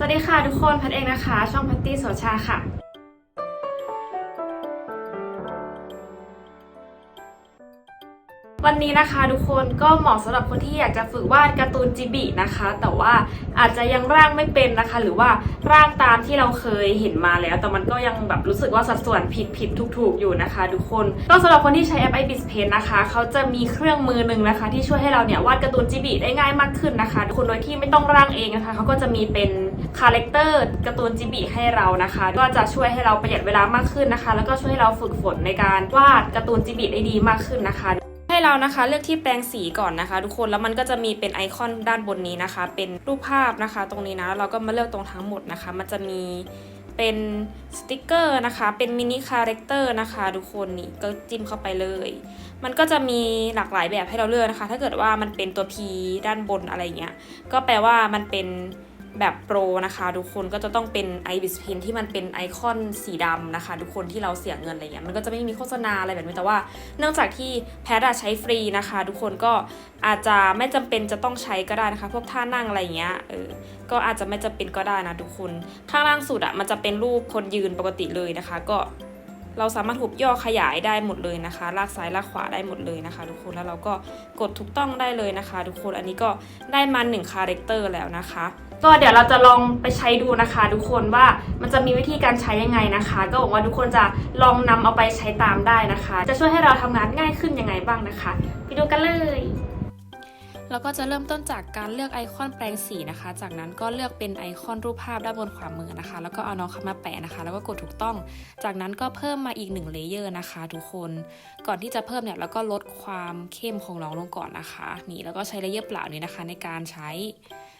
สวัสดีค่ะทุกคนพัดเองนะคะ ช่องพัตตี้โสชาค่ะ วันนี้นะคะทุกคนก็เหมาะสำหรับคนที่อยากจะฝึกวาดการ์ตูนจิบินะคะ แต่ว่าอาจจะยังร่างไม่เป็นนะคะ หรือว่าร่างตามที่เราเคยเห็นมาแล้ว แต่มันก็ยังแบบรู้สึกว่าสัดส่วนผิดผิดถูกถูกๆอยู่นะคะ ทุกคนก็สำหรับคนที่ใช้แอป i b i s Paint นะคะเขาจะมีเครื่องมือหนึ่งนะคะ ที่ช่วยให้เราเนี่ยวาดการ์ตูนจิบิได้ง่ายมากขึ้นนะคะทุกคนโดยที่ไม่ต้องร่างเองนะคะเขาก็จะมีเป็น คาแรคเตอร์การ์ตูนจิบิให้เรานะคะ ก็จะช่วยให้เราประหยัดเวลามากขึ้นนะคะ แล้วก็ช่วยให้เราฝึกฝนในการวาดการ์ตูนจิบิได้ดีมากขึ้นนะคะให้เรานะคะเลือกที่แปรงสีก่อนนะคะ ทุกคนแล้วมันก็จะมีเป็นไอคอนด้านบนนี้นะคะ เป็นรูปภาพนะคะ ตรงนี้นะเราก็มาเลือกตรงทั้งหมดนะคะ มันจะมีเป็นสติกเกอร์นะคะ เป็นมินิคาแรคเตอร์นะคะทุกคนนี่ก็จิ้มเข้าไปเลย มันก็จะมีหลากหลายแบบให้เราเลือกนะคะ ถ้าเกิดว่ามันเป็นตัว P ด้านบนอะไรเงี้ย ก็แปลว่ามันเป็น แบบโปรนะคะ ทุกคนก็จะต้องเป็น i b i s Pen ที่มันเป็นไอคอนสีดำนะคะ ทุกคนที่เราเสียเงินอะไรเงี้ยมันก็จะไม่มีโฆษณาอะไรแบบนี้แต่ว่า เนื่องจากที่แพทอะใช้ฟรีนะคะ ทุกคนก็อาจจะไม่จำเป็นจะต้องใช้ก็ได้นะคะ พวกท่านั่งอะไรเงี้ยเออก็อาจจะไม่จำเป็นก็ได้นะทุกคน ข้างล่างสุดอะมันจะเป็นรูปคนยืนปกติเลยนะคะ ก็เราสามารถหุบย่อขยายได้หมดเลยนะคะ ลากซ้ายลากขวาได้หมดเลยนะคะ ทุกคนแล้วเราก็กดถูกต้องได้เลยนะคะ ทุกคนอันนี้ก็ได้มาหนึ่งคาแรคเตอร์แล้วนะคะ ก็เดี๋ยวเราจะลองไปใช้ดูนะคะ ทุกคนว่ามันจะมีวิธีการใช้ยังไงนะคะ ก็หวังว่าทุกคนจะลองนำเอาไปใช้ตามได้นะคะ จะช่วยให้เราทำงานง่ายขึ้นยังไงบ้างนะคะ ไปดูกันเลยแล้วก็จะเริ่มต้นจากการเลือกไอคอนแปลงสีนะคะ จากนั้นก็เลือกเป็นไอคอนรูปภาพด้านบนขวามือนะคะ แล้วก็เอาน้องเข้ามาแปะนะคะ แล้วก็กดถูกต้อง จากนั้นก็เพิ่มมาอีกหนึ่งเลเยอร์นะคะ ทุกคน ก่อนที่จะเพิ่มเนี่ยเราก็ลดความเข้มของน้องลงก่อนนะคะ นี่แล้วก็ใช้เลเยอร์เปล่านี้นะคะในการใช้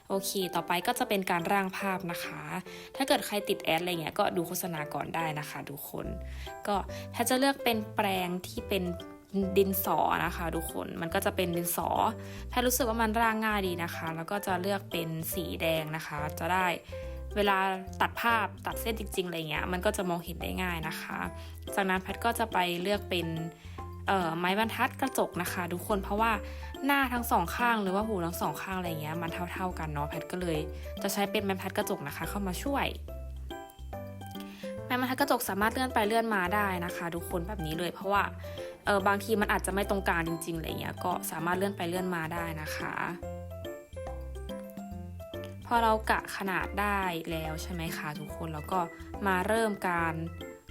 โอเค ต่อไปก็จะเป็นการร่างภาพนะคะ ถ้าเกิดใครติดแอดอะไรเงี้ยก็ดูโฆษณาก่อนได้นะคะทุกคน ก็ถ้าจะเลือกเป็นแปรงที่เป็นดินสอนะคะทุกคนมันก็จะเป็นดินสอแพทรู้สึกว่ามันร่างง่ายดีนะคะ แล้วก็จะเลือกเป็นสีแดงนะคะ จะได้เวลาตัดภาพตัดเส้นจริงๆอะไรเงี้ยมันก็จะมองเห็นได้ง่ายนะคะ จากนั้นแพทก็จะไปเลือกเป็น ไม้บรรทัดกระจกนะคะ ทุกคนเพราะว่าหน้าทั้งสองข้างหรือว่าหูทั้งสองข้างอะไรเงี้ยมันเท่า ๆกันเนาะแพทก็เลย จะใช้เป็นไม้บรรทัดกระจกนะคะ เข้ามาช่วยไม้บรรทัดกระจกสามารถเลื่อนไปเลื่อนมาได้นะคะ ทุกคนแบบนี้เลยเพราะว่าเออบางทีมันอาจจะไม่ตรงกลางจริงๆอะไรเงี้ยก็สามารถเลื่อนไปเลื่อนมาได้นะคะพอเรากะขนาดได้แล้วใช่ไหมคะทุกคนแล้วก็มาเริ่มการ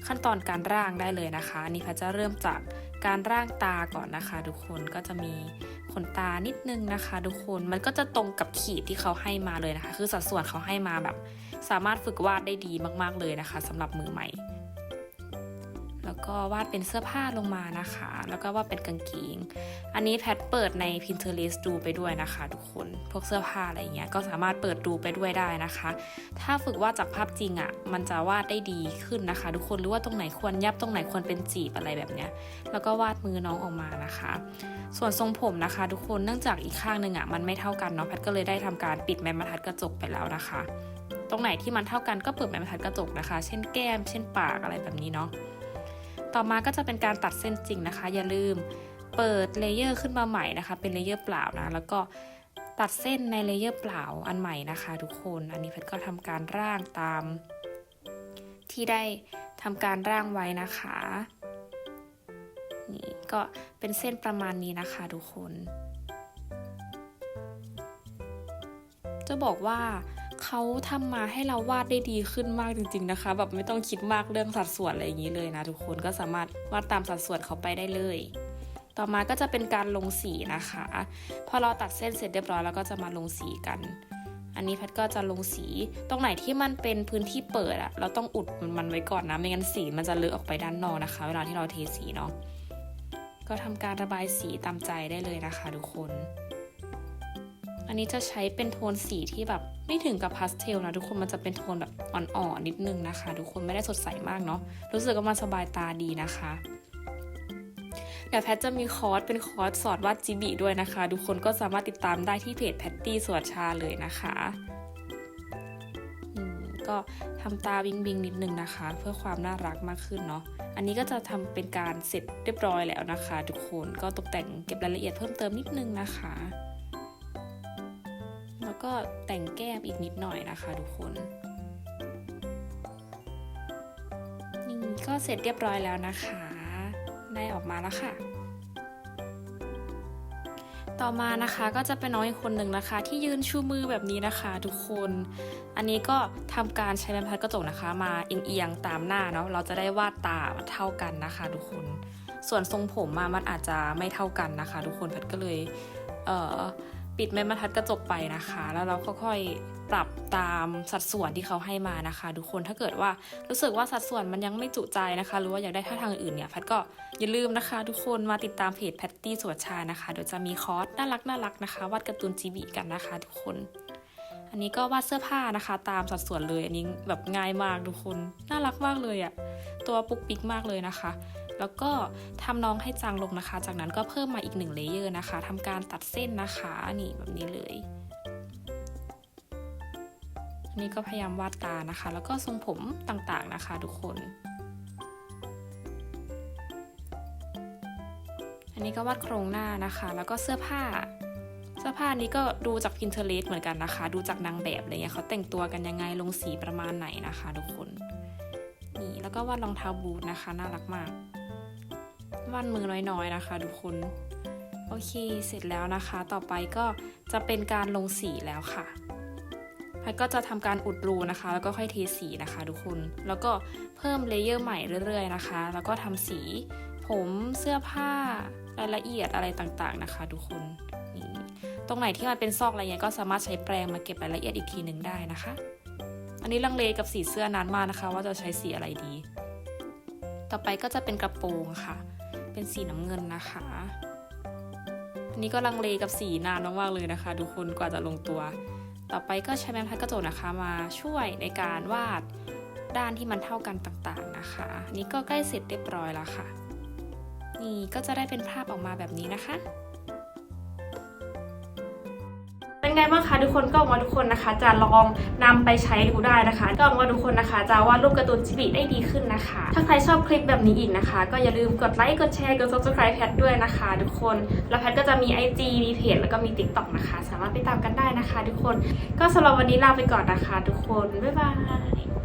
ขั้นตอนการร่างได้เลยนะคะนนี้พระจะเริ่มจาก การร่างตาก่อนนะคะ ทุกคนก็จะมีขนตานิดนึงนะคะ ทุกคนมันก็จะตรงกับขีดที่เขาให้มาเลยนะคะ คือสัดส่วนเขาให้มาแบบ สามารถฝึกวาดได้ดีมาก ๆเลยนะคะสำหรับมือใหม่ แล้วก็วาดเป็นเสื้อผ้าลงมานะคะ แล้วก็วาดเป็นกางเกง อันนี้แพทเปิดใน Pinterest ดูไปด้วยนะคะ ทุกคน พวกเสื้อผ้าอะไรเงี้ย ก็สามารถเปิดดูไปด้วยได้นะคะ ถ้าฝึกวาดจากภาพจริงอะ่ะ มันจะวาดได้ดีขึ้นนะคะ ทุกคนรือว่าตรงไหนควรยับ ตรงไหนควรเป็นจีบอะไรแบบเนี้ย แล้วก็วาดมือน้องออกมานะคะ ส่วนทรงผมนะคะ ทุกคน เนื่องจากอีกข้างหนึ่งอะ่ะมันไม่เท่ากันเนาะ แพทก็เลยได้ทำการปิดแม่บรรทัดกระจกไปแล้วนะคะตรงไหนที่มันเท่ากันก็เปิดแม่บรรทัดกระจกนะคะ เช่นแก้ม เช่นปากอะไรแบบนี้เนาะ ต่อมาก็จะเป็นการตัดเส้นจริงนะคะ อย่าลืมเปิดเลเยอร์ขึ้นมาใหม่นะคะ เป็นเลเยอร์เปล่านะ แล้วก็ตัดเส้นในเลเยอร์เปล่าอันใหม่นะคะ ทุกคน อันนี้เพชรก็ทำการร่างตาม ที่ได้ทำการร่างไว้นะคะนี่ก็เป็นเส้นประมาณนี้นะคะทุกคน จะบอกว่า เขาทำมาให้เราวาดได้ดีขึ้นมากจริง ๆนะคะ แบบไม่ต้องคิดมากเรื่องสัดส่วนอะไรอย่างนี้เลยนะทุกคนก็สามารถวาดตามสัดส่วนเขาไปได้เลย ต่อมาก็จะเป็นการลงสีนะคะ พอเราตัดเส้นเสร็จเรียบร้อยแล้วก็จะมาลงสีกัน อันนี้แพทก็จะลงสีตรงไหนที่มันเป็นพื้นที่เปิดอะเราต้องอุดมันไว้ก่อนนะไม่งั้นสีมันจะเลอะออกไปด้านนอกนะคะ เวลาที่เราเทสีเนาะก็ทำการระบายสีตามใจได้เลยนะคะ ทุกคน อันนี้จะใช้เป็นโทนสีที่แบบไม่ถึงกับพาสเทลนะทุกคนมันจะเป็นโทนแบบอ่อนๆนิดนึงนะคะ ทุกคนไม่ได้สดใสมากเนาะรู้สึกว่ามันสบายตาดีนะคะเดี๋ยวแพทจะมีคอร์สเป็นคอร์สสอนวาดจิบิด้วยนะคะ ทุกคนก็สามารถติดตามได้ที่เพจแพตตี้สวดชาเลยนะคะก็ทำตาวิงวิงนิดนึงนะคะ เพื่อความน่ารักมากขึ้นเนาะอันนี้ก็จะทำเป็นการเสร็จเรียบร้อยแล้วนะคะ ทุกคนก็ตกแต่งเก็บรายละเอียดเพิ่มเติมนิดนึงนะคะ ก็แต่งแก้มอีกนิดหน่อยนะคะทุกคน นี่ก็เสร็จเรียบร้อยแล้วนะคะ ได้ออกมาแล้วค่ะ ต่อมานะคะก็จะเป็นน้องอีกคนหนึ่งนะคะ ที่ยืนชูมือแบบนี้นะคะทุกคน อันนี้ก็ทำการใช้แป้นพัดกระจกนะคะ มาเอียงๆตามหน้าเนาะเราจะได้วาดตาเท่ากันนะคะ ทุกคน ส่วนทรงผมมามันอาจจะไม่เท่ากันนะคะ ทุกคนพัดก็เลย เออ ปิดไม้บรรทัดกระจกไปนะคะ แล้วเราค่อยๆปรับตามสัดส่วนที่เขาให้มานะคะทุกคนถ้าเกิดว่ารู้สึกว่าสัดส่วนมันยังไม่จุใจนะคะ หรือว่าอยากได้ท่าทางอื่นเนี่ยแพทก็อย่าลืมนะคะ ทุกคนมาติดตามเพจแพตตี้สวดชานะคะเดี๋ยวจะมีคอร์สน่ารักน่ารักนะคะวาดการ์ตูนจีบีกันนะคะ ทุกคน อันนี้ก็วาดเสื้อผ้านะคะ ตามสัดส่วนเลยอันนี้แบบง่ายมากทุกคนน่ารักมากเลยอะตัวปุกปิกมากเลยนะคะ แล้วก็ทำน้องให้จางลงนะคะ จากนั้นก็เพิ่มมาอีกหนึ่งเลเยอร์นะคะทำการตัดเส้นนะคะนี่แบบนี้เลยนนี้ก็พยายามวาดตานะคะ แล้วก็ทรงผมต่างๆนะคะ ทุกคน อันนี้ก็วาดโครงหน้านะคะ แล้วก็เสื้อผ้า เสื้อผ้านี้ก็ดูจาก Pinterest เหมือนกันนะคะ ดูจากนางแบบอะไรเงี้ยเขาแต่งตัวกันยังไงลงสีประมาณไหนนะคะ ทุกคน นี่แล้วก็วาดรองเท้าบูทนะคะ น่ารักมาก วาดมือน้อยๆนะคะ ทุกคน โอเค เสร็จแล้วนะคะ ต่อไปก็จะเป็นการลงสีแล้วค่ะแพทก็จะทำการอุดรูนะคะ แล้วก็ค่อยเทสีนะคะ ทุกคน แล้วก็เพิ่มเลเยอร์ใหม่เรื่อย ๆ นะคะ แล้วก็ทำสี ผมเสื้อผ้ารายละเอียดอะไรต่างๆนะคะ ทุกคนนี่ตรงไหนที่มันเป็นซอกอะไรเงี้ยก็สามารถใช้แปรงมาเก็บรายละเอียดอีกทีหนึ่งได้นะคะ อันนี้ลังเลกับสีเสื้อนานมากนะคะ ว่าจะใช้สีอะไรดี ต่อไปก็จะเป็นกระโปรงค่ะ เป็นสีน้ำเงินนะคะอันนี้ก็ลังเลกับสีนานมากๆเลยนะคะ ทุกคนกว่าจะลงตัว ต่อไปก็ใช้แบรนด์พัดกระจกนะคะมาช่วยในการวาดด้านที่มันเท่ากันต่างๆนะคะนนี่ก็ใกล้เสร็จเรียบร้อยแล้วค่ะ นี่ก็จะได้เป็นภาพออกมาแบบนี้นะคะ ไงบ้างคะทุกคนก็หวังว่าทุกคนนะคะ จะลองนำไปใช้ดูได้นะคะ ก็หวังว่าทุกคนนะคะ จะวาดรูปการ์ตูนจิบิได้ดีขึ้นนะคะ ถ้าใครชอบคลิปแบบนี้อีกนะคะ ก็อย่าลืมกดไลค์กดแชร์กด subscribe แพทด้วยนะคะ ทุกคนแล้วแพทก็จะมี IG มีเพจแล้วก็มี TikTok นะคะ สามารถไปตามกันได้นะคะ ทุกคนก็สำหรับวันนี้ลาไปก่อนนะคะ ทุกคนบ๊ายบาย